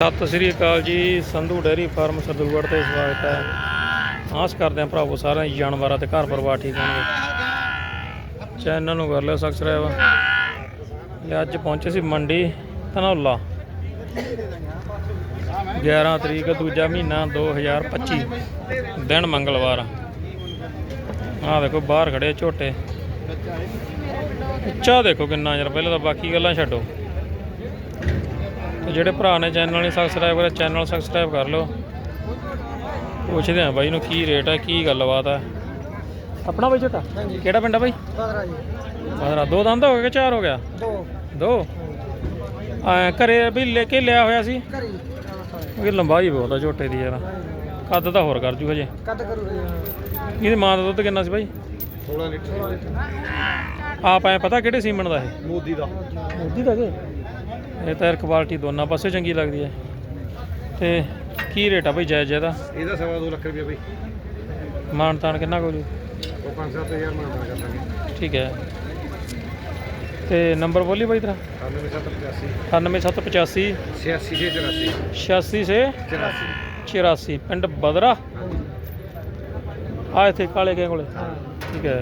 ਸਤਿ ਸ੍ਰੀ ਅਕਾਲ ਜੀ, Sandhu dairy farm Sardulgarh ਤੇ ਸਵਾਗਤ ਹੈ। ਆਸ ਕਰਦੇ ਹਾਂ ਭਰਾਵੋ ਸਾਰਿਆਂ ਜਾਨਵਰਾਂ ਤੇ ਘਰ ਪਰਿਵਾਰ ਠੀਕ ਹੋਣਗੇ। ਚੈਨਲ ਨੂੰ ਕਰ ਲਿਓ ਸਬਸਕ੍ਰਾਈਬ ਅੱਜ ਪਹੁੰਚੇ ਸੀ ਮੰਡੀ ਧਨੌਲਾ। 11 ਤਰੀਕ ਦੂਜਾ ਮਹੀਨਾ 2025 ਦਿਨ ਮੰਗਲਵਾਰ। ਆਹ ਦੇਖੋ ਬਾਹਰ ਖੜੇ ਝੋਟੇ। ਉੱਚਾ ਦੇਖੋ ਕਿੰਨਾ ਯਾਰ ਪਹਿਲਾਂ ਤਾਂ ਬਾਕੀ ਗੱਲਾਂ ਛੱਡੋ। ਤੇ ਜਿਹੜੇ ਭਰਾ ਨੇ ਚੈਨਲ ਨਹੀਂ ਸਬਸਕ੍ਰਾਈਬ ਕਰਿਆ ਚੈਨਲ ਸਬਸਕ੍ਰਾਈਬ ਕਰ ਲਓ। ਪੁੱਛਦੇ ਆ ਬਾਈ ਨੂੰ ਕੀ ਰੇਟ ਹੈ ਕੀ ਗੱਲਬਾਤ ਹੈ ਆਪਣਾ ਬਾਈ ਝੋਟਾ ਕਿਹੜਾ ਪਿੰਡ ਆ ਬਾਈ? ਬਦਰਾ ਜੀ। ਬਦਰਾ। ਦੋ ਦੰਦ ਹੋ ਗਏ ਕਿ ਚਾਰ ਹੋ ਗਿਆ? ਦੋ। ਦੋ? ਆ ਘਰੇ ਵੀ ਲੈ ਕੇ ਲਿਆ ਹੋਇਆ ਸੀ? ਕਰੀ ਉਹ ਲੰਬਾਈ ਬਹੁਤ ਆ ਝੋਟੇ ਦੀ ਯਾਰ। ਕੱਦ ਤਾਂ ਹੋਰ ਕਰ ਜੂ ਹਜੇ। ਕੱਦ ਕਰੂ ਇਹਦੀ ਮਾਂ ਦਾ ਦੁੱਧ ਕਿੰਨਾ ਸੀ ਬਾਈ? 16 ਲੀਟਰ। ਆਪ ਐ ਪਤਾ ਕਿਹੜੇ ਸੀਮਨ ਦਾ ਇਹ? ਮੋਦੀ ਦਾ। ਮੋਦੀ ਦਾ ਕੇ? ਇਹ ਤਾਂ ਕੁਆਲਿਟੀ ਦੋਨਾਂ ਪਾਸੇ ਚੰਗੀ ਲੱਗਦੀ ਹੈ। ਤੇ ਕੀ ਰੇਟ ਆ ਬਾਈ ਜਾਇਜ਼ ਇਹਦਾ? ਇਹਦਾ ਸਵਾ 2 ਲੱਖ ਰੁਪਏ ਬਈ। ਮਾਨ ਤਾਨ ਕਿੰਨਾ ਕੁ ਹੋ ਜੂ? ਉਹ 5-7000 ਮਾਨ ਕਰ ਲਾਂਗੇ ਠੀਕ ਹੈ। ਤੇ ਨੰਬਰ ਬੋਲੀ ਬਾਈ ਤੇਰਾ? 9785 98785 86 86 ਸੇ 84 84 ਪਿੰਡ ਬਦਰਾ? ਆ ਇੱਥੇ ਕਾਲੇ ਕੇ ਕੋਲੇ। ਠੀਕ ਹੈ।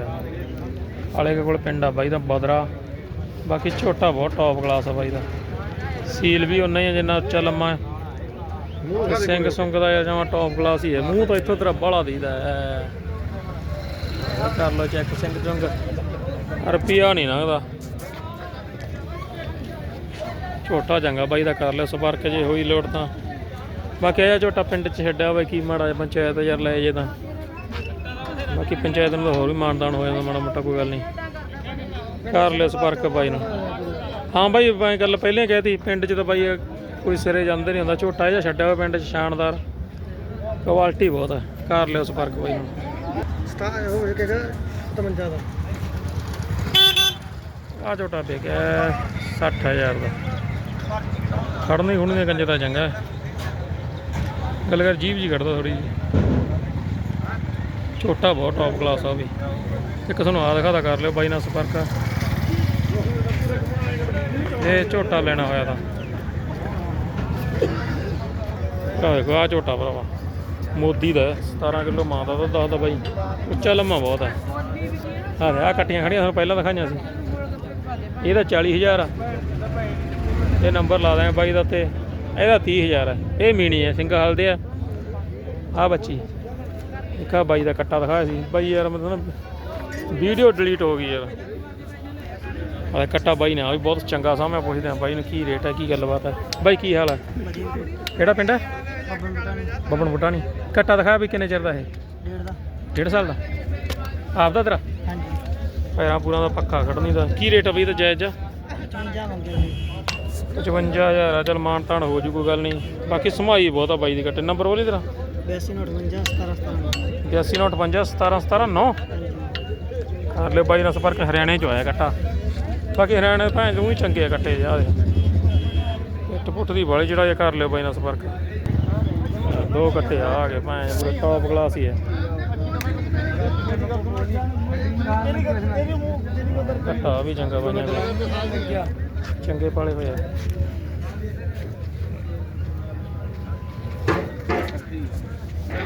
ਕਾਲੇ ਕੇ ਕੋਲ ਪਿੰਡ ਆ ਬਾਈ ਦਾ ਬਦਰਾ। ਬਾਕੀ ਛੋਟਾ ਬਹੁਤ ਟੌਪ ਕਲਾਸ ਆ ਬਾਈ ਦਾ। ਸੀਲ ਵੀ ਉਨਾ ਹੀ ਹੈ ਜਿੰਨਾ ਉੱਚਾ ਲੰਮਾ ਹੈ। ਸਿੰਘ ਸੁੰਗ ਦਾ ਯਾਰ ਜਮਾ ਟੌਪ ਕਲਾਸ ਹੀ ਹੈ। ਮੂੰਹ ਤਾਂ ਇੱਥੋਂ ਤੇਰਾ ਬਾਲਾ ਦੀਦਾ ਹੈ। ਕਰ ਲੋ ਚੈੱਕ ਸਿੰਘ ਸੁੰਗ ਰੁਪਿਆ ਨਹੀਂ ਲੰਘਦਾ। ਛੋਟਾ ਚੰਗਾ ਬਾਈ ਦਾ ਕਰ ਲਿਓ ਸੰਪਰਕ ਜੇ ਹੋਈ ਲੋੜ ਤਾਂ। ਬਾਕੀ ਇਹ ਛੋਟਾ ਪਿੰਡ ਚ ਛੱਡਿਆ ਹੋਇਆ ਕੀ ਮਾੜਾ ਜਿਹਾ ਪੰਚਾਇਤ ਯਾਰ ਲੈ ਜੇ ਤਾਂ। ਬਾਕੀ ਪੰਚਾਇਤ ਨੂੰ ਤਾਂ ਹੋਰ ਵੀ ਮਾਨਦਾਨ ਹੋ ਜਾਂਦਾ, ਮਾੜਾ ਮੋਟਾ ਕੋਈ ਗੱਲ ਨਹੀਂ ਕਰ ਲਿਓ ਸੰਪਰਕ ਬਾਈ ਨੂੰ। ਹਾਂ ਬਾਈ ਮੈਂ ਗੱਲ ਪਹਿਲਾਂ ਹੀ ਕਹਿਤੀ ਪਿੰਡ 'ਚ ਤਾਂ ਬਾਈ ਕੋਈ ਸਿਰੇ ਜਾਂਦੇ ਨਹੀਂ ਹੁੰਦਾ ਛੋਟਾ ਜਿਹਾ ਛੱਡਿਆ ਹੋਇਆ ਪਿੰਡ 'ਚ ਸ਼ਾਨਦਾਰ। ਕੁਆਲਿਟੀ ਬਹੁਤ ਹੈ ਕਰ ਲਿਓ ਸੰਪਰਕ ਬਾਈ ਨੂੰ। ਸਟਾ ਉਹ ਇੱਕ ਹੈਗਾ 57 ਦਾ। ਆ ਝੋਟਾ ਵਿਕਿਆ 60000 ਦਾ। ਖੜਨੀ ਖੁੜਨੀ ਦੇ ਕੰਜੇ ਤਾਂ ਚੰਗਾ ਹੈ। ਗੱਲ ਕਰ ਜੀਬ ਜੀ ਕੱਢਦਾ ਥੋੜੀ ਜੀ ਛੋਟਾ ਬਹੁਤ ਟੌਪ ਕਲਾਸ ਆ ਵੀ। ਇੱਕ ਤੁਹਾਨੂੰ ਆ ਦਿਖਾਦਾ ਕਰ ਲਿਓ ਬਾਈ ਨਾਲ ਸੰਪਰਕ ਇਹ ਝੋਟਾ ਲੈਣਾ ਹੋਇਆ ਤਾਂ। ਆਹ ਦੇਖੋ ਆ ਝੋਟਾ ਭਰਾਵਾ। ਮੋਦੀ ਦਾ ਹੈ, 17 ਕਿਲੋ ਮਾਂ ਦਾ ਦੁੱਧ ਦੱਸਦਾ ਬਾਈ। ਉੱਚਾ ਲੰਮਾ ਬਹੁਤ ਹੈ। ਆਹ ਦੇ, ਕੱਟੀਆਂ ਖੜੀਆਂ ਤੁਹਾਨੂੰ ਪਹਿਲਾਂ ਦਿਖਾਈਆਂ ਸੀ। ਇਹਦਾ 40000 ਆ। ਇਹ ਨੰਬਰ ਲਾ ਦਾਂਗੇ ਬਾਈ ਦਾ ਉੱਤੇ ਇਹਦਾ 30000 ਹੈ ਇਹ ਮੀਣੀ ਹੈ ਸਿੰਗਲ ਹਲਦੇ ਆ। ਆ ਬੱਚੀ। ਇੱਕ ਆ ਬਾਈ ਦਾ ਕੱਟਾ ਦਿਖਾਇਆ ਸੀ। ਬਾਈ ਯਾਰ ਮਤਲਬ ਵੀਡੀਓ ਡਿਲੀਟ ਹੋ ਗਈ ਯਾਰ। ਆ ਕੱਟਾ ਬਾਈ ਨੇ ਆ ਵੀ ਬਹੁਤ ਚੰਗਾ ਸਾਹਮਣੇ ਪੁੱਛਦੇ ਆ ਬਾਈ ਨੂੰ ਕੀ ਰੇਟ ਹੈ ਕੀ ਗੱਲਬਾਤ ਹੈ ਬਾਈ ਕੀ ਹਾਲ ਹੈ ਕਿਹੜਾ ਪਿੰਡ ਹੈ ਬੱਬਨ ਬਟਾਣੀ। ਕੱਟਾ ਦਿਖਾਇਆ ਵੀ ਕਿੰਨੇ ਚਿਰ ਦਾ ਇਹ? ਡੇਢ ਦਾ ਡੇਢ ਸਾਲ ਦਾ। ਆਪਦਾ ਤੇਰਾ? ਹਾਂਜੀ ਪੈਰਾਂ ਪੂਰਾ ਦਾ ਪੱਖਾ ਖੜਨੀ ਦਾ। ਕੀ ਰੇਟ ਆ ਬਈ ਇਹਦਾ ਜਾਇਜ਼ ਆ? 55 ਮੰਗੇ ਜੀ 55000 ਆ ਚਲ ਮਾਨ ਤਾਨ ਹੋ ਜੂ ਕੋਈ ਗੱਲ ਨਹੀਂ। ਬਾਕੀ ਸਮਾਈ ਬਹੁਤ ਆ ਬਾਈ ਦੀ ਕੱਟੇ। ਨੰਬਰ ਬੋਲੀ ਤੇਰਾ। 82 ਨੋਟ 50 17 17 8295 17 17 9 ਕਰ ਲਿਓ ਬਾਈ ਨਾਲ ਸੰਪਰਕ ਹਰਿਆਣੇ ਚ ਹੋਇਆ ਕੱਟਾ। ਬਾਕੀ ਹਰਿਆਣੇ ਭੈਣ ਜੂ ਹੀ ਚੰਗੇ ਆ ਕੱਟੇ ਜਾ ਇੱਟ ਪੁੱਟ ਦੀ ਵਾਲੀ ਜਿਹੜਾ ਇਹ ਕਰ ਲਿਓ ਬਾਈ ਨਾਲ ਸੰਪਰਕ। ਦੋ ਕੱਟੇ ਆ ਗਏ ਭਾਂ ਪੂਰੇ ਟੌਪ ਕਲਾਸ ਹੀ ਹੈ ਕੱਟਾ ਵੀ ਚੰਗਾ ਬਣਿਆ ਚੰਗੇ ਪਾਲੇ ਹੋਏ ਆ। ਹੋ ਜਾ ਕਰ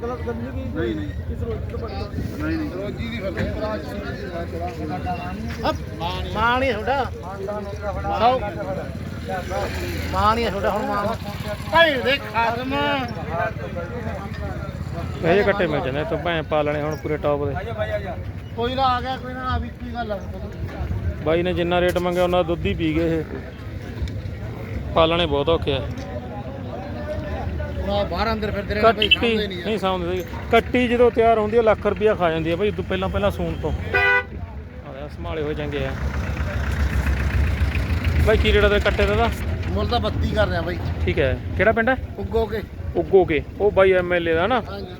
ਗਲਤ ਕਰਨੀ ਕੀ ਨਹੀਂ ਨਹੀਂ ਕਿਸ ਰੋਜ਼ ਤੋਂ ਪੜਦਾ ਨਹੀਂ ਨਹੀਂ ਰੋਜੀ ਦੀ ਮਾਂ ਨਹੀਂ ਤੁਹਾਡਾ ਸੌ ਮਾਂ ਨਹੀਂ ਤੁਹਾਡਾ ਹੁਣ ਮਾਂ ਭਾਈ ਦੇ ਖਾਦਮ ਇਹ ਜਿਹੇ ਕੱਟੇ ਮਿਲ ਜਾਂਦੇ ਇੱਥੋਂ ਭੈਂ ਪਾਲਣੇ ਹੁਣ ਪੂਰੇ ਟੌਪ ਦੇ। ਕੋਈ ਨਾ ਆ ਗਿਆ ਕੋਈ ਨਾ ਆ ਵੀ ਕੀ ਗੱਲ ਆ। ਬਾਈ ਨੇ ਜਿੰਨਾ ਰੇਟ ਮੰਗਿਆ ਉਹਨਾਂ ਦਾ ਦੁੱਧ ਹੀ ਪੀ ਗਏ ਇਹ। ਪਾਲਣੇ ਬਹੁਤ ਔਖੇ ਆ। ਹੁਣ ਬਾਹਰ ਅੰਦਰ ਫਿਰਦੇ ਕੱਟੀ ਨਹੀਂ ਜਦੋਂ ਤਿਆਰ ਹੁੰਦੀ ਹੈ ਲੱਖ ਰੁਪਇਆ ਖਾ ਜਾਂਦੀ ਹੈ ਬਾਈ ਉਦੋਂ ਪਹਿਲਾਂ ਪਹਿਲਾਂ ਸੂਣ ਤੋਂ। ਆਹ ਸੰਭਾਲੇ ਹੋਏ ਚੰਗੇ ਆ। ਬਾਈ ਕੀ ਰੇਟ ਦਾ ਕੱਟੇ ਦਾ? ਮੁੱਲ ਤਾਂ 32 ਕਰ ਰਿਹਾ ਬਾਈ। ਠੀਕ ਹੈ। ਕਿਹੜਾ ਪਿੰਡ ਹੈ? ਉੱਗੋ ਕੇ ਉੱਗੋ ਕੇ ਉਹ ਬਾਈ ਐਮਐਲਏ ਦਾ ਨਾ। ਹਾਂਜੀ।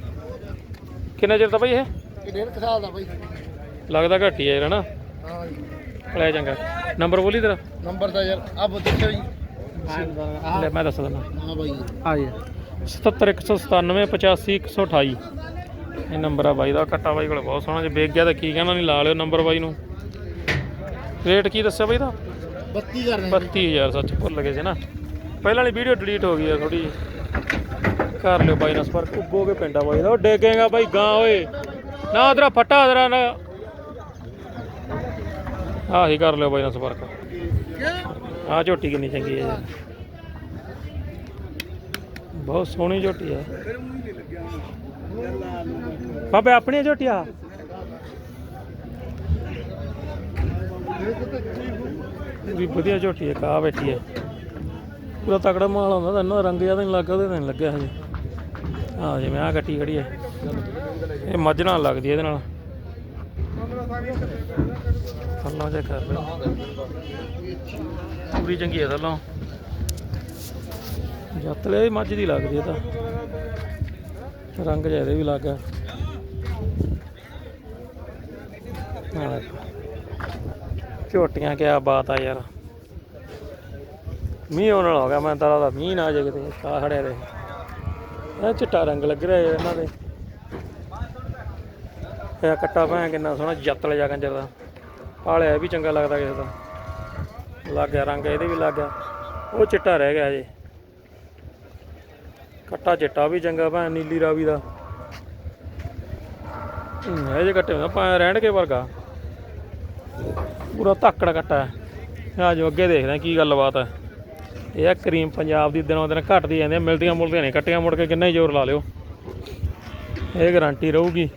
ਕਿੰਨਾ ਚਿਰ ਦਾ ਬਾਈ ਇਹ? ਇਹ ਡੇਢ ਕੁ ਸਾਲ ਦਾ ਬਾਈ। ਲੱਗਦਾ ਘੱਟ ਹੀ ਹੈ ਯਾਰ ਹਨਾ? ਹਾਂ ਜੀ। ਲੈ ਚੰਗਾ। ਨੰਬਰ ਬੋਲੀ ਤੇਰਾ। ਨੰਬਰ ਤਾਂ ਯਾਰ ਆ ਦੱਸੋ ਜੀ। ਲੈ ਮੈਂ ਦੱਸ ਦਿੰਦਾ ਹਾਂ ਬਾਈ ਆ ਜੀ 77197 85 128 ਇਹ ਨੰਬਰ ਆ ਬਾਈ ਦਾ ਕੱਟਾ ਬਾਈ ਕੋਲ ਬਹੁਤ ਸੋਹਣਾ ਜੇ ਵੇਚ ਗਿਆ ਤਾਂ ਕੀ ਕਹਿਣਾ ਨਹੀਂ ਲਾ ਲਿਓ ਨੰਬਰ ਬਾਈ ਨੂੰ। ਰੇਟ ਕੀ ਦੱਸਿਆ ਬਾਈ ਦਾ? 32 ਕਰਨੇ 32000 ਸੱਚ ਭੁੱਲ ਗਏ ਸੀ ਨਾ। ਪਹਿਲਾਂ ਵਾਲੀ ਵੀਡੀਓ ਡਿਲੀਟ ਹੋ ਗਈ ਆ ਥੋੜੀ ਕਰ ਲਿਓ ਬਾਈ ਨਾਲ ਸੰਪਰਕ ਉੱਗੋਗੇ ਪਿੰਡਾ ਬਾਈ ਦਾ। ਉਹ ਡੇਗੇਗਾ ਬਾਈ ਗਾਂ ਓਏ। ਨਾ ਤੇਰਾ ਫੱਟਾ ਨਾ। ਆਹੀ ਕਰ ਲਿਓ ਬਾਈ ਨਾਲ ਸੰਪਰਕ। ਆ ਝੋਟੀ ਕਿੰਨੀ ਚੰਗੀ ਹੈ ਜੀ। ਬਹੁਤ ਸੋਹਣੀ ਝੋਟੀ ਹੈ ਬਾਬੇ ਆਪਣੀ ਝੋਟੀ ਆ ਵੀ ਵਧੀਆ ਝੋਟੀ ਹੈ ਕਾ ਬੈਠੀ ਹੈ। ਪੂਰਾ ਤਕੜਾ ਮਾਲ ਹੁੰਦਾ ਤਾਂ ਰੰਗ ਜ਼ਿਆਦਾ ਨਹੀਂ ਲੱਗਾ ਉਹਦੇ ਨਹੀਂ ਲੱਗਿਆ ਹਜੇ। ਆ ਜਿਵੇਂ ਆ ਗੱਟੀ ਖੜੀ ਹੈ। ਇਹ ਮੱਝ ਨਾਲ ਲੱਗਦੀ ਇਹਦੇ ਨਾਲ। ਥੱਲੋਂ ਜੇ ਕਰ ਲਓ। ਪੂਰੀ ਚੰਗੀ ਹੈ ਥੱਲੋਂ ਜੱਤ ਮੱਝ ਦੀ ਲੱਗਦੀ ਹੈ ਤਾਂ। ਰੰਗ ਜਿਹਾ ਵੀ ਲੱਗਾ ਝੋਟੀਆਂ ਕਿਆ ਬਾਤ ਆ ਯਾਰ। ਮੀਂਹ ਆਉਣ ਵਾਲਾ ਹੋ ਗਿਆ ਮੈਂ ਤਾਂ ਦਾ ਮੀਂਹ ਨਾ ਆ ਜਾਏ ਕਿਤੇ ਕਾ ਖੜਿਆ ਦੇ ਇਹ ਚਿੱਟਾ ਰੰਗ ਲੱਗ ਰਿਹਾ ਇਹਨਾਂ ਦੇ। ਇਹ ਕੱਟਾ ਭਾਂ ਕਿੰਨਾ ਸੋਹਣਾ ਜੱਤਲ ਜਾ ਕੰਜਰ ਦਾ। ਪਾਲਿਆ ਇਹ ਵੀ ਚੰਗਾ ਲੱਗਦਾ ਕਿਸੇ ਦਾ। ਲੱਗ ਗਿਆ, ਰੰਗ ਇਹਦੇ ਵੀ ਲੱਗ ਗਿਆ। ਉਹ ਚਿੱਟਾ ਰਹਿ ਗਿਆ ਜੇ ਕੱਟਾ ਚਿੱਟਾ ਵੀ ਚੰਗਾ ਭਾਂ ਨੀਲੀ ਰਾਵੀ ਦਾ। ਇਹ ਜੇ ਕੱਟੇ ਹੁੰਦਾ ਭਾਂ ਰਹਿਣ ਕੇ ਵਰਗਾ। ਪੂਰਾ ਧਾਕੜ ਕੱਟਾ ਆ ਜੋ ਅੱਗੇ ਦੇਖਦੇ ਹਾਂ ਕੀ ਗੱਲਬਾਤ ਹੈ। ਇਹ ਕਰੀਮ ਪੰਜਾਬ ਦੀ ਦਿਨੋਂ ਦਿਨ ਘਟਦੀ ਜਾਂਦੀ ਹੈ। ਮਿਲਦੀਆਂ ਮੁਲਦੀਆਂ ਨਹੀਂ, ਕੱਟੀਆਂ ਮੁੜ ਕੇ ਕਿੰਨਾ ਹੀ ਜ਼ੋਰ ਲਾ ਲਿਓ। ਇਹ ਗਾਰੰਟੀ ਰਹੂਗੀ।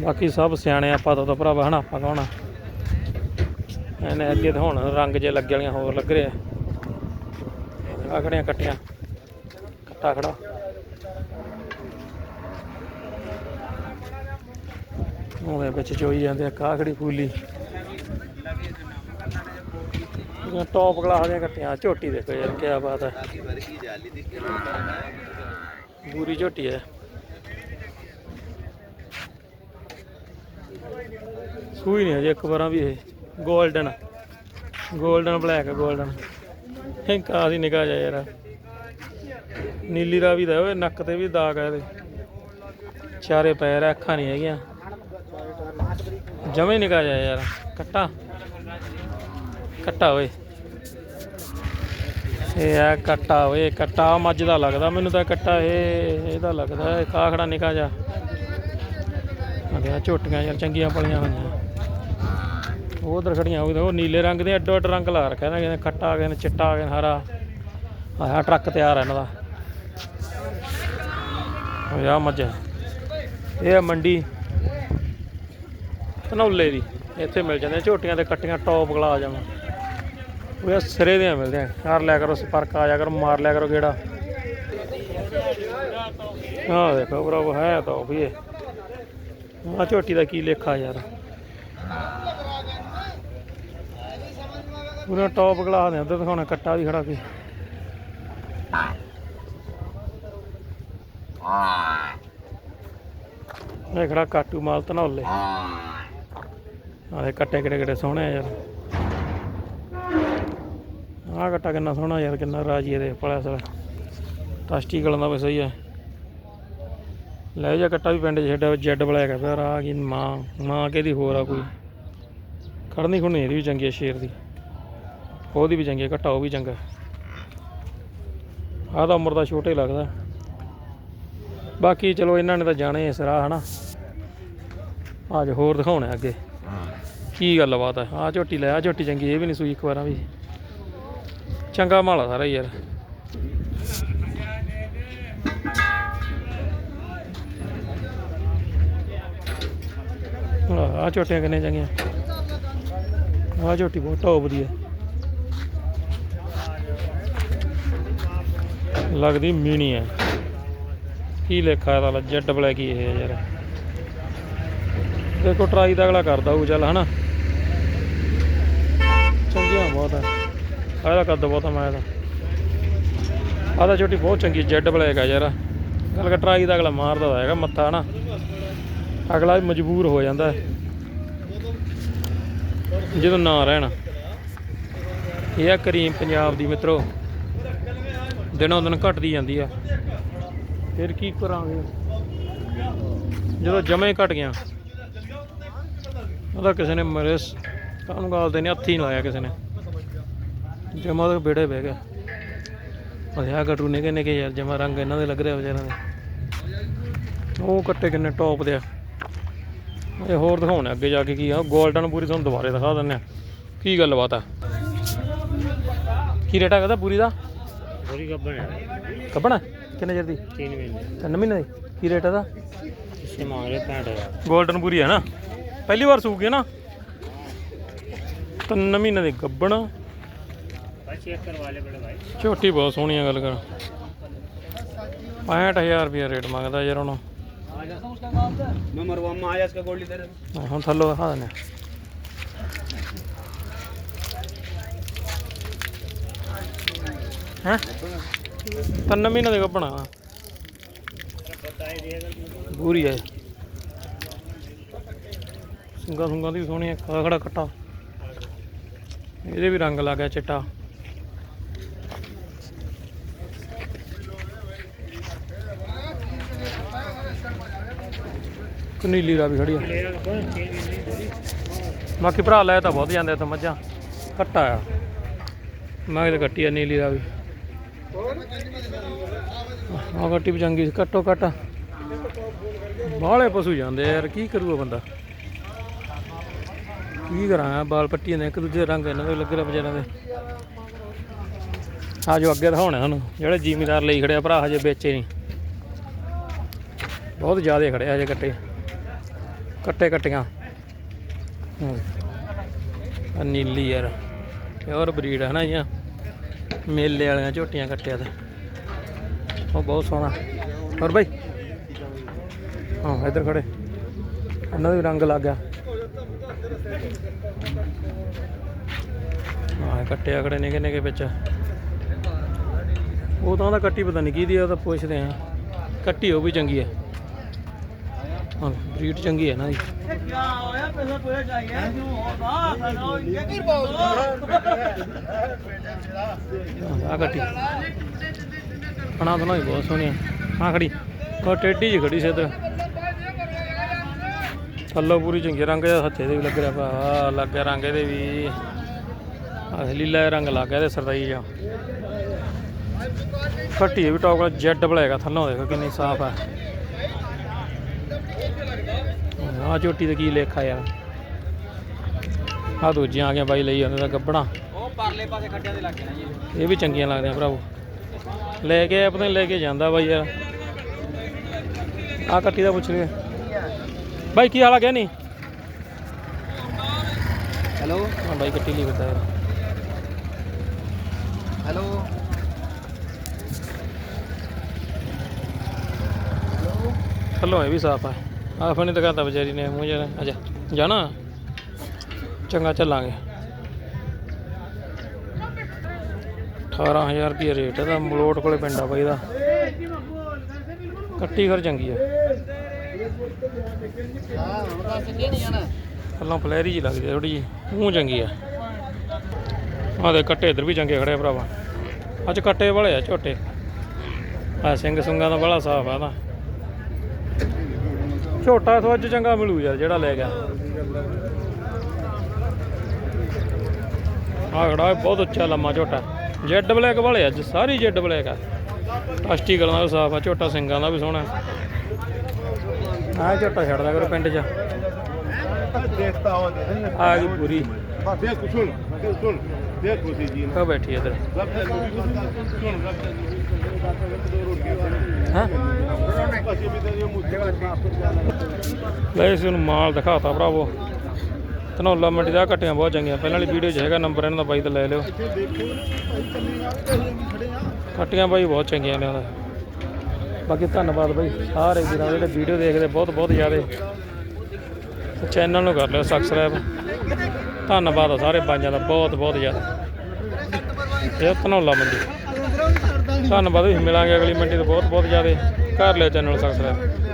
ਬਾਕੀ ਸਭ ਸਿਆਣੇ ਆਪਾਂ ਤੋਂ ਤਾਂ ਭਰਾਵਾ, ਹਨਾ, ਆਪਾਂ ਕੌਣ ਆ? ਇਹਨੇ ਅੱਗੇ ਤਾਂ ਹੁਣ ਰੰਗ ਜੇ ਲੱਗੇ ਵਾਲੀਆਂ ਹੋਰ ਲੱਗ ਰਿਹਾ ਆ। ਖੜੀਆਂ ਕੱਟੀਆਂ ਕੱਟਾ ਖੜਾ। ਉਹਦੇ ਵਿੱਚ ਚੋਈ ਜਾਂਦੇ ਆ ਕਾਖੜੀ ਫੂਲੀ। ਇਹ ਟੌਪ ਕਲਾਸ ਦੀਆਂ ਕੱਟੀਆਂ ਝੋਟੀ ਦੇਖੋ ਯਾਰ ਕੀ ਬਾਤ ਹੈ ਬੂਰੀ ਝੋਟੀ ਹੈ ਸੂਈ ਨਹੀਂ ਹਜੇ ਇੱਕ ਵਾਰਾਂ ਵੀ ਇਹ। ਗੋਲਡਨ। Golden black, golden. ਇਹ ਕਾਦੀ ਨਿਗਾਹ ਜਾ ਯਾਰ। ਨੀਲੀ ਵੀ ਦਾ ਓਏ, ਨੱਕ ਤੇ ਵੀ ਦਾਗ ਆ ਇਹਦੇ। ਚਾਰੇ ਪੈਰ ਅੱਖਾਂ ਨਹੀਂ ਹੈਗੀਆਂ। ਜਮੇ ਨਿਕਾ ਜਾ ਯਾਰ। ਕੱਟਾ। ਕੱਟਾ ਓਏ। ਇਹ ਆ ਕੱਟਾ ਓਏ, ਕੱਟਾ ਮੱਝ ਦਾ ਲੱਗਦਾ। ਮੈਨੂੰ ਤਾਂ ਕੱਟਾ ਇਹ ਇਹਦਾ ਲੱਗਦਾ। ਕਾਖੜਾ ਨਿਕਾ ਜਾ ਆ ਗਿਆ ਝੋਟੀਆਂ ਯਾਰ ਚੰਗੀਆਂ ਪਲੀਆਂ ਹੋਈਆਂ। ਉਧਰ ਖੜੀਆਂ ਉਹ ਉਹ ਨੀਲੇ ਰੰਗ ਦੇ ਅੱਡੋ ਅੱਡ ਰੰਗ ਲਾ ਰੱਖਿਆ ਨਾ, ਕਹਿੰਦੇ ਖੱਟਾ ਆ ਗਏ ਨੇ ਚਿੱਟਾ ਆ ਗਏ ਨੇ ਹਰਾ। ਆਹ ਟਰੱਕ ਤਿਆਰ ਹੈ ਇਹਨਾਂ ਦਾ। ਉਹ ਆ ਮੱਝ। ਇਹ ਆ ਮੰਡੀ। ਧਨੌਲੇ ਦੀ। ਇੱਥੇ ਮਿਲ ਜਾਂਦੇ ਝੋਟੀਆਂ ਤੇ ਕੱਟੀਆਂ ਟੌਪ ਗਲਾ ਜਾਵਾਂ ਉਹ ਇਹ ਸਿਰੇ ਦੀਆਂ ਮਿਲਦੇ ਆ ਕਰ ਲਿਆ ਕਰੋ ਸੰਪਰਕ, ਆ ਜਾ ਕਰੋ, ਮਾਰ ਲਿਆ ਕਰੋ ਗੇੜਾ। ਆਹ ਦੇਖੋ ਬਰਾਬਰ ਹੈ ਤਾਂ ਉਹ ਵੀ ਇਹ। ਆ ਝੋਟੀ ਦਾ ਕੀ ਲੇਖਾ ਯਾਰ। ਪੂਰਾ ਟੌਪ ਗਲਾ ਦੇ ਉੱਧਰ ਦਿਖਾਉਣਾ ਕੱਟਾ ਵੀ ਖੜਾ ਕੋਈ ਇਹ ਖੜਾ ਕਾਟੂ ਮਾਲ ਧਨੌਲੇ। ਆਹ ਕੱਟੇ ਕਿਹੜੇ ਕਿਹੜੇ ਸੋਹਣੇ ਆ ਯਾਰ। ਆਹ ਕੱਟਾ ਕਿੰਨਾ ਸੋਹਣਾ ਯਾਰ, ਕਿੰਨਾ ਰਾਜੀ ਇਹਦੇ ਪਲਿਆ ਸਰ। ਟਸਟੀ ਗਲਾਂ ਦਾ ਵੀ ਸਹੀ ਹੈ ਲੈ ਜਾ ਕੱਟਾ ਵੀ ਪਿੰਡ 'ਚ ਜੈਡ ਬਲੈਕ ਹੈ ਫਿਰ ਆ ਕੀ ਮਾਂ ਮਾਂ ਕਿਹਦੀ ਹੋਰ ਆ ਕੋਈ। ਖੜਨੀ ਖੁਣੀ ਇਹਦੀ ਵੀ ਚੰਗੀ ਹੈ ਸ਼ੇਰ ਦੀ। ਉਹਦੀ ਵੀ ਚੰਗੀ ਹੈ ਉਹ ਵੀ ਚੰਗਾ। ਆਹ ਤਾਂ ਉਮਰ ਦਾ ਛੋਟਾ ਹੀ ਲੱਗਦਾ। ਬਾਕੀ ਚਲੋ ਇਹਨਾਂ ਨੇ ਤਾਂ ਜਾਣੇ ਸਰਾ ਰਾਹ ਹਨਾ। ਅੱਜ ਹੋਰ ਦਿਖਾਉਣਾ ਅੱਗੇ। ਕੀ ਗੱਲਬਾਤ ਹੈ ਆ ਝੋਟੀ ਲੈ ਆ ਝੋਟੀ ਚੰਗੀ, ਇਹ ਵੀ ਨਹੀਂ ਸੂਈ ਇੱਕ ਵਾਰਾਂ ਵੀ। ਚੰਗਾ ਮਾਲਾ ਸਾਰਾ ਹੀ ਯਾਰ ਆ ਝੋਟੀਆਂ ਕਿੰਨੇ ਚੰਗੀਆਂ। ਆ ਝੋਟੀ ਬਹੁਤ ਟੌਪ ਦੀ ਹੈ ਲੱਗਦੀ ਮੀਣੀ ਹੈ। ਕੀ ਲੇਖਾ ਇਹਦਾ ਜੈਡ ਬਲੈਕ ਹੀ ਇਹ ਯਾਰ। ਦੇਖੋ ਟਰਾਈ ਦਾ ਅਗਲਾ ਕਰਦਾ ਉਹ ਚੱਲ, ਹਨਾ? ਚੰਗੀਆਂ ਬਹੁਤ ਹੈ ਇਹਦਾ ਕੱਦ ਬਹੁਤ ਆ, ਮੈਂ ਇਹਦਾ ਆਹ ਤਾਂ ਛੋਟੀ, ਬਹੁਤ ਚੰਗੀ ਜੈਡ ਬਲੈਕ ਆ ਯਾਰ। ਗੱਲ ਕਰ ਟਰਾਈ ਦਾ ਅਗਲਾ ਮਾਰਦਾ ਹੋਇਆ ਹੈਗਾ ਮੱਥਾ, ਹਨਾ? ਅਗਲਾ ਮਜਬੂਰ ਹੋ ਜਾਂਦਾ ਜਦੋਂ ਨਾ ਰਹਿਣਾ। ਇਹ ਆ ਕਰੀਮ ਪੰਜਾਬ ਦੀ, ਮਿੱਤਰੋ। ਦਿਨੋਂ ਦਿਨ ਘਟਦੀ ਜਾਂਦੀ ਆ। ਫਿਰ ਕੀ ਕਰਾਂਗੇ? ਜਦੋਂ ਜਮੇ ਘਟ ਗਿਆ। ਉਹਦਾ ਕਿਸੇ ਨੇ ਮੇਰੇ ਸ- ਕਾਹਨੂੰ ਗਾਲਦੇ ਨੇ ਹੱਥੀ ਨਹੀਂ ਲਾਇਆ ਕਿਸੇ ਨੇ। ਜਮਾ ਤਾਂ ਬੇੜੇ ਬਹਿ ਗਿਆ। ਅਧਿਆ ਕਟਰੂ ਨਿੱਕੇ ਨਿੱਕੇ ਯਾਰ, ਜਮਾ ਰੰਗ ਇਹਨਾਂ ਦੇ ਲੱਗ ਰਿਹਾ ਵਿਚਾਰਿਆਂ ਦੇ। ਉਹ ਕੱਟੇ ਕਿੰਨੇ ਟੌਪ ਦੇ ਆ। ਇਹ ਹੋਰ ਦਿਖਾਉਣੇ ਅੱਗੇ ਜਾ ਕੇ ਕੀ ਆ। 골ਡਨ ਪੂਰੀ ਤੁਹਾਨੂੰ ਦੁਬਾਰੇ ਦਿਖਾ ਦਿੰਦੇ ਆ। ਕੀ ਗੱਲਬਾਤ ਆ? ਕੀ ਰੇਟ ਹੈਗਾ ਦਾ ਪੂਰੀ ਦਾ? ਪੂਰੀ ਗੱਬਣ ਹੈ ਕੱਪਣਾ ਕਿੰਨੇ ਚਿਰ ਦੀ? 3 ਮਹੀਨੇ। 3 ਮਹੀਨੇ ਦੀ? ਕੀ ਰੇਟ ਇਹਦਾ? ਇਸੇ ਮੰਗ ਰਹੇ 65000 골ਡਨ ਪੂਰੀ ਹੈ ਨਾ? ਪਹਿਲੀ ਵਾਰ ਸੂਕ ਗਿਆ ਨਾ? 3 ਮਹੀਨੇ ਦੀ ਗੱਬਣ। ਬਸ ਬਹੁਤ ਸੋਹਣੀ ਗੱਲ ਕਰ। 65000 ਰੁਪਏ ਰੇਟ ਮੰਗਦਾ ਯਾਰ ਉਹਨੂੰ ਮੈਂ ਮਰਵਾ ਆਇਆ ਇਸਕਾ ਗੋਲੀ ਦੇ ਹੁਣ ਥੱਲੋਂ ਦਿਖਾ ਦਿੰਦੇ। ਹਾਂ। ਤਿੰਨ ਮਹੀਨੇ ਦੇ ਗੱਬਣਾ ਪੂਰੀ ਹੈ ਸਿੰਗਾ ਸੁੰਗਾ ਦੀ ਵੀ ਸੋਹਣੀ ਹੈ ਖੜਾ ਖੜਾ ਕੱਟਾ ਇਹਦੇ ਵੀ ਰੰਗ ਲੱਗ ਗਿਆ ਚਿੱਟਾ। ਕਨੀਲੀ ਰਾ ਵੀ ਖੜੀ ਆ। ਬਾਕੀ ਭਰਾ ਲੈ ਤਾਂ ਬਹੁਤ ਜਾਂਦੇ ਇੱਥੇ ਮੱਝਾਂ। ਕੱਟਾ ਆ। ਮੈਂ ਕਿਤੇ ਕੱਟੀ ਆ, ਨੀਲੀ ਦਾ ਵੀ ਆ ਕੱਟੀ ਵੀ ਚੰਗੀ ਸੀ ਕੱਟੋ ਕੱਟ ਬਾਹਲੇ ਪਸ਼ੂ ਜਾਂਦੇ ਯਾਰ, ਕੀ ਕਰੂਗਾ ਬੰਦਾ? ਕੀ ਕਰਾਂ ਬਾਲ ਪੱਟੀ ਨੇ ਇੱਕ ਦੂਜੇ ਦੇ ਰੰਗ ਇਹਨਾਂ ਦੇ ਲੱਗ ਰਿਹਾ ਵਿਚਾਰਿਆਂ ਦੇ। ਆ ਜੋ ਅੱਗੇ ਦਿਖਾਉਣੇ ਸਾਨੂੰ ਜਿਹੜੇ ਜ਼ਿਮੀਦਾਰ ਲਈ ਖੜਿਆ, ਭਰਾ ਹਜੇ ਵੇਚੇ ਨਹੀਂ। ਬਹੁਤ ਜ਼ਿਆਦਾ ਖੜੇ ਹਜੇ ਕੱਟੇ। ਕੱਟੇ ਕੱਟੀਆਂ। ਹੂੰ। ਨੀਲੀ ਯਾਰ ਪਿਓਰ ਬਰੀਡ ਹੈ ਨਾ ਜੀ ਮੇਲੇ ਵਾਲੀਆਂ ਝੋਟੀਆਂ ਕੱਟਿਆ ਤੇ। ਉਹ ਬਹੁਤ ਸੋਹਣਾ। ਹੋਰ ਬਾਈ? ਹਾਂ, ਇੱਧਰ ਖੜੇ। ਇਹਨਾਂ ਦਾ ਵੀ ਰੰਗ ਲੱਗ ਗਿਆ ਹਾਂ ਕੱਟਿਆ ਖੜੇ ਨਿੱਕੇ ਨਿੱਕੇ ਵਿੱਚ। ਉਹ ਤਾਂ ਉਹਦਾ ਕੱਟੀ ਪਤਾ ਨਹੀਂ ਕਿਹਦੀ ਆ, ਉਹ ਤਾਂ ਪੁੱਛਦੇ ਆ। ਕੱਟੀ ਉਹ ਵੀ ਚੰਗੀ ਹੈ ਹਾਂ, ਬਰੀਡ ਚੰਗੀ ਹੈ ਨਾ ਦੀ। क्या होया पैसा पूरा चाहिए क्यों होगा बनाओ इनके ਆ ਗੱਟੀ ਖਾਣਾ ਤਾਂ ਹੀ ਬਹੁਤ ਸੋਹਣੀ ਆ ਹਾਂ ਖੜੀ ਉਹ ਟੇਢੀ ਜਿਹੀ ਖੜੀ ਸੀ ਇੱਧਰ ਥੱਲੋਂ ਪੂਰੀ ਚੰਗੇ ਰੰਗ ਦਾ ਹੱਥੇ ਦੇ ਵੀ ਲੱਗ ਰਿਹਾ ਭਾ ਲੱਗ ਗਿਆ ਰੰਗ ਇਹਦੇ ਵੀ ਆਹ ਲੀਲਾ ਜਿਹਾ ਰੰਗ ਲੱਗ ਗਿਆ ਇਹਦੇ ਸਰਦਾਈ ਜਾ ਘੱਟੀ ਇਹ ਵੀ ਟੌਪ ਵਾਲਾ ਜੈਡ ਬਲੈਗਾ ਥੱਲੋਂ ਦੇਖੋ ਕਿੰਨੀ ਸਾਫ਼ ਆ ਆ ਚੋਟੀ ਦਾ ਕੀ ਲੇਖਾ ਯਾਰ ਆ ਦੂਜੀਆਂ ਆ ਗਿਆ ਬਾਈ ਲਈ ਜਾਂਦੇ ਦਾ ਗੱਬਣਾ। ਉਹ ਪਰਲੇ ਪਾਸੇ ਖੱਡਿਆਂ ਦੇ ਲੱਗ ਜਾਣਾ ਜੀ। ਇਹ ਵੀ ਚੰਗੀਆਂ ਲੱਗਦੀਆਂ ਭਰਾਵੋ। ਲੈ ਕੇ ਆਪਣੇ ਲੈ ਕੇ ਜਾਂਦਾ ਬਾਈ ਯਾਰ। ਆ ਕੱਟੀ ਦਾ ਪੁੱਛ ਰਿਹਾ ਬਾਈ ਕੀ ਹਾਲ ਆ ਨਹੀਂ ਹੈਲੋ? ਹਾਂ ਬਾਈ ਕੱਟੀ ਲਈ ਬਤਾ ਹੈਲੋ? ਹੈਲੋ ਇਹ ਵੀ ਸਾਫ਼ ਆ। ਆਫਨੇ ਦਿਖਾਤਾ ਵਿਚਾਰੀ ਨੇ, ਮੂੰਹ ਜਣਾ ਅੱਛਾ ਜਾਣਾ? ਚੰਗਾ, ਚੱਲਾਂਗੇ। 18000 ਰੁਪਏ ਰੇਟ ਇਹਦਾ ਮਲੋਟ ਕੋਲੇ ਪਿੰਡ ਆ ਬਾਈ ਦਾ। ਕੱਟੀ ਘਰ ਚੰਗੀ ਆ। ਹਾਂ ਫਲੈਰੀ ਜੀ ਲੱਗਦੀ ਥੋੜੀ ਜੀ ਮੂੰਹ ਚੰਗੀ ਆ। ਆ ਦੇ ਕੱਟੇ ਇਧਰ ਵੀ ਚੰਗੇ ਖੜੇ ਭਰਾਵਾ। ਅੱਜ ਕੱਟੇ ਵਾਲੇ ਆ ਝੋਟੇ। ਆ ਸਿੰਘ ਸੁੰਗਾ ਦਾ ਬੜਾ ਸਾਫ਼ ਆ ਨਾ। ਝੋਟਾ ਸੋਚ ਚੰਗਾ ਮਿਲੂ ਯਾਰ, ਜਿਹੜਾ ਲੈ ਗਿਆ। ਆਗੜਾ ਬਹੁਤ ਉੱਚਾ ਲੰਮਾ ਝੋਟਾ। ਜੈਡ ਬਲੈਕ ਵਾਲੇ ਅੱਜ, ਸਾਰੀ ਜੈਡ ਬਲੈਕ ਆ। ਟਾਸਟੀ ਗਲਾਂ ਦਾ ਸਾਫ਼ ਆ, ਝੋਟਾ ਸਿੰਘਾਂ ਦਾ ਵੀ ਸੋਹਣਾ। ਆ ਝੋਟਾ ਛੱਡਦਾ ਕਰੋ ਪਿੰਡ 'ਚ। ਆ ਗਈ ਪੂਰੀ। ਬੈਠੀ ਇਧਰ। ਲੈ ਇਸ ਨੂੰ ਮਾਲ ਦਿਖਾਤਾ ਭਰਾਵੋ। ਧਨੌਲਾ ਮੰਡੀ ਦਾ ਘਟੀਆਂ ਬਹੁਤ ਚੰਗੀਆਂ। ਪਹਿਲਾਂ ਵਾਲੀ ਵੀਡੀਓ 'ਚ ਹੈਗਾ ਨੰਬਰ ਇਹਨਾਂ ਦਾ ਬਾਈ ਤਾਂ ਲੈ ਲਿਓ। ਘਟੀਆਂ ਬਾਈ ਬਹੁਤ ਚੰਗੀਆਂ ਨੇ ਉਹਦਾ ਬਾਕੀ ਧੰਨਵਾਦ ਬਾਈ। ਸਾਰੇ ਵੀਰਾਂ ਜਿਹੜੇ ਵੀਡੀਓ ਦੇਖਦੇ, ਬਹੁਤ ਬਹੁਤ ਜ਼ਿਆਦਾ। ਚੈਨਲ ਨੂੰ ਕਰ ਲਿਓ ਸਬਸਕ੍ਰਾਈਬ ਧੰਨਵਾਦ ਆ ਸਾਰੇ ਬਾਈਆਂ ਦਾ, ਬਹੁਤ ਬਹੁਤ ਜ਼ਿਆਦਾ। ਇਹ ਧਨੌਲਾ ਮੰਡੀ ਧੰਨਵਾਦ ਜੀ ਮਿਲਾਂਗੇ ਅਗਲੀ ਮੰਡੀ ਤੋਂ ਬਹੁਤ ਬਹੁਤ ਜ਼ਿਆਦਾ। ਕਰ ਲਿਓ ਚੈਨਲ ਸਬਸਕ੍ਰਾਈਬ